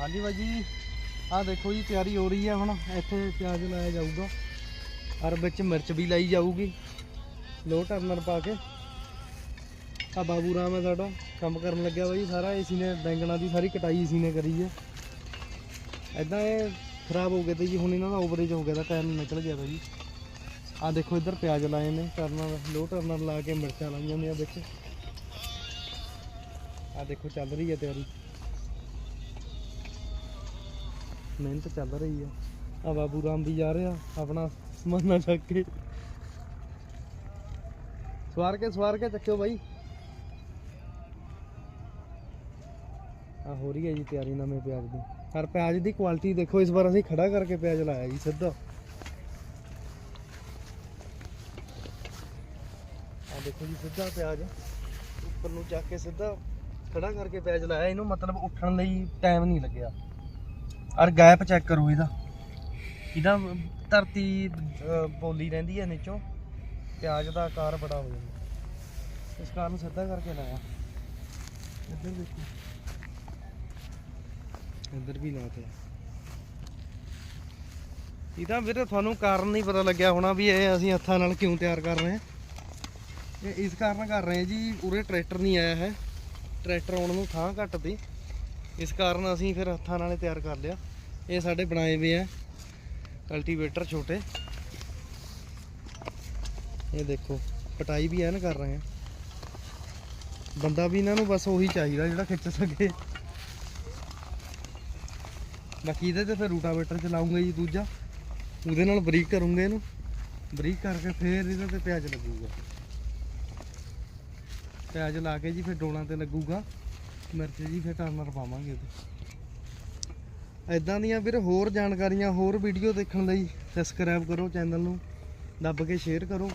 ਹਾਂਜੀ ਬਾਈ ਜੀ, ਆਹ ਦੇਖੋ ਜੀ, ਤਿਆਰੀ ਹੋ ਰਹੀ ਹੈ ਹੁਣ, ਇੱਥੇ ਪਿਆਜ਼ ਲਾਇਆ ਜਾਊਗਾ। ਔਰ ਵਿੱਚ ਮਿਰਚ ਵੀ ਲਾਈ ਜਾਊਗੀ। ਲੋ ਟਰਨਰ ਪਾ ਕੇ। ਆ ਬਾਬੂ ਰਾਮ ਹੈ ਸਾਡਾ, ਕੰਮ ਕਰਨ ਲੱਗਿਆ ਬਾਈ ਸਾਰਾ। ਇਸੀ ਨੇ ਬੈਂਗਣਾ ਦੀ ਸਾਰੀ ਕਟਾਈ ਇਸੀ ਨੇ ਕਰੀ ਹੈ। ਐਦਾਂ ਇਹ ਖਰਾਬ ਹੋ ਗਏ ਤੇ ਜੀ, ਹੁਣ ਇਹਨਾਂ ਦਾ ਓਵਰੇਜ ਹੋ ਗਿਆ ਤਾਂ ਟਾਈਮ ਨਿਕਲ ਗਿਆ ਬਾਈ ਆ ਦੇਖੋ ਇੱਧਰ ਪਿਆਜ਼ ਲਾਏ ਨੇ, ਟਰਨਰ, ਲੋ ਟਰਨਰ ਲਾ ਕੇ ਮਿਰਚਾਂ ਲਾਈਆਂ ਨੇ ਵਿੱਚ ਆ ਦੇਖੋ ਚੱਲ ਰਹੀ ਹੈ ਤਿਆਰੀ। ਮਿਹਨਤ ਚੱਲ ਰਹੀ ਆ। ਆ ਬਾਬੂ ਰਾਮ ਵੀ ਜਾ ਰਿਹਾ, ਆਪਣਾ ਸਮਾਨਾ ਚੱਕ ਕੇ। ਸਵਾਰ ਕੇ ਸਵਾਰ ਕੇ ਚੱਕਿਓ ਬਾਈ। ਆ ਹੋ ਰਹੀ ਹੈ ਜੀ ਤਿਆਰੀ ਨਵੇਂ ਪਿਆਜ਼ ਦੀ। ਪਰ ਪਿਆਜ਼ ਦੀ ਕੁਆਲਿਟੀ ਦੇਖੋ, ਇਸ ਵਾਰ ਅਸੀਂ ਖੜਾ ਕਰਕੇ ਪਿਆਜ਼ ਲਾਇਆ ਜੀ ਸਿੱਧਾ। ਆ ਦੇਖੋ ਜੀ ਸਿੱਧਾ ਪਿਆਜ਼। ਉੱਪਰ ਨੂੰ ਚੱਕ ਕੇ ਸਿੱਧਾ ਖੜਾ ਕਰਕੇ ਪਿਆਜ਼ ਲਾਇਆ। ਇਹਨੂੰ ਮਤਲਬ ਉੱਠਣ ਲਈ ਟਾਈਮ ਨਹੀਂ ਲੱਗਿਆ। ਔਰ ਗੈਪ ਚੈੱਕ ਕਰੋ ਇਹਦਾ। ਇਹਦਾ ਧਰਤੀ ਅਹ, ਬੋਲੀ ਰਹਿੰਦੀ ਹੈ ਨੀਚੋਂ। ਪਿਆਜ਼ ਦਾ ਆਕਾਰ ਬੜਾ ਹੋ ਜਾਂਦਾ। ਇਸ ਕਾਰਨ ਸਿੱਧਾ ਕਰਕੇ ਲਾਇਆ। ਇੱਧਰ ਦੇਖੋ। ਇੱਧਰ ਵੀ ਲਾਤੇ ਇਹਦਾ ਵੀਰੇ ਤੁਹਾਨੂੰ ਕਾਰਨ ਨਹੀਂ ਪਤਾ ਲੱਗਿਆ ਹੋਣਾ ਵੀ ਇਹ ਅਸੀਂ ਹੱਥਾਂ ਨਾਲ ਕਿਉਂ ਤਿਆਰ ਕਰ ਰਹੇ ਹਾਂ। ਇਹ ਇਸ ਕਾਰਨ ਕਰ ਰਹੇ ਹਾਂ ਜੀ ਉਰੇ ਟਰੈਕਟਰ ਨਹੀਂ ਆਇਆ ਹੈ। ਟਰੈਕਟਰ ਆਉਣ ਨੂੰ ਥਾਂ ਘੱਟ ਤੀ ਇਸ ਕਾਰਨ ਅਸੀਂ ਫਿਰ ਹੱਥਾਂ ਨਾਲੇ ਤਿਆਰ ਕਰ ਲਿਆ। ਇਹ ਸਾਡੇ ਬਣਾਏ ਹੋਏ ਆ ਕਲਟੀਵੇਟਰ ਛੋਟੇ। ਇਹ ਦੇਖੋ, ਪਟਾਈ ਵੀ ਐਨ ਕਰ ਰਹੇ ਆ। ਬੰਦਾ ਵੀ ਇਹਨਾਂ ਨੂੰ ਬਸ ਉਹੀ ਚਾਹੀਦਾ ਜਿਹੜਾ ਖਿੱਚ ਸਕੇ। ਬਾਕੀ ਇਹਦੇ ਤੇ ਫਿਰ ਰੂਟਾਵੇਟਰ ਚਲਾਉਂਗਾ ਜੀ ਦੂਜਾ। ਉਹਦੇ ਨਾਲ ਬਰੀਕ ਕਰੂੰਗੇ ਇਹਨੂੰ। ਬਰੀਕ ਕਰਕੇ ਫਿਰ ਇਹਦੇ ਤੇ ਪਿਆਜ਼ ਲੱਗੂਗਾ। ਪਿਆਜ਼ ਲਾ ਕੇ ਜੀ ਫਿਰ ਡੋਲਾਂ ਤੇ ਲੱਗੂਗਾ। ਮਿਰਚ ਜੀ, ਫਿਰ ਟਰਨਰ ਪਾਵਾਂਗੇ ਉਹਦੇ ਐਦਾਂ ਦੀਆਂ ਵੀਰ ਹੋਰ ਜਾਣਕਾਰੀਆਂ, ਹੋਰ ਵੀਡੀਓ ਦੇਖਣ ਲਈ ਸਬਸਕ੍ਰਾਈਬ ਕਰੋ ਚੈਨਲ ਨੂੰ, ਦੱਬ ਕੇ ਸ਼ੇਅਰ ਕਰੋ।